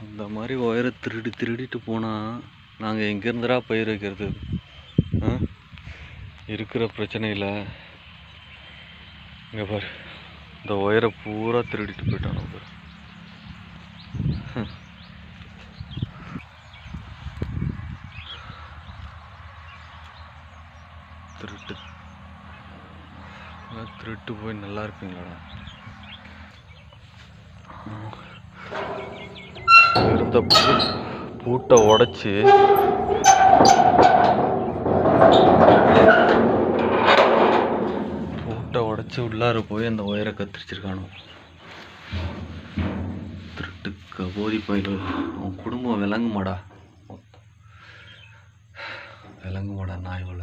அந்த மாதிரி ஒயரை திருடி திருடிட்டு போனால் நாங்கள் எங்கேருந்துடா பயிர் வைக்கிறது? இருக்கிற பிரச்சனையில் இங்கே பாரு இந்த ஒயரை பூரா திருடிட்டு போயிட்டான் நம்ம திருட்டு. திருட்டு போய் நல்லா இருப்பீங்களாடா இருந்த பூட்டை உடைச்சி பூட்டை உடைச்சி உள்ளார போய் அந்த ஒயரை கத்திரிச்சிருக்கானோ? திருட்டு கபோதி பயில அவன் குடும்பம் விளங்குமாடா? விளங்குமாடா நாய் போல.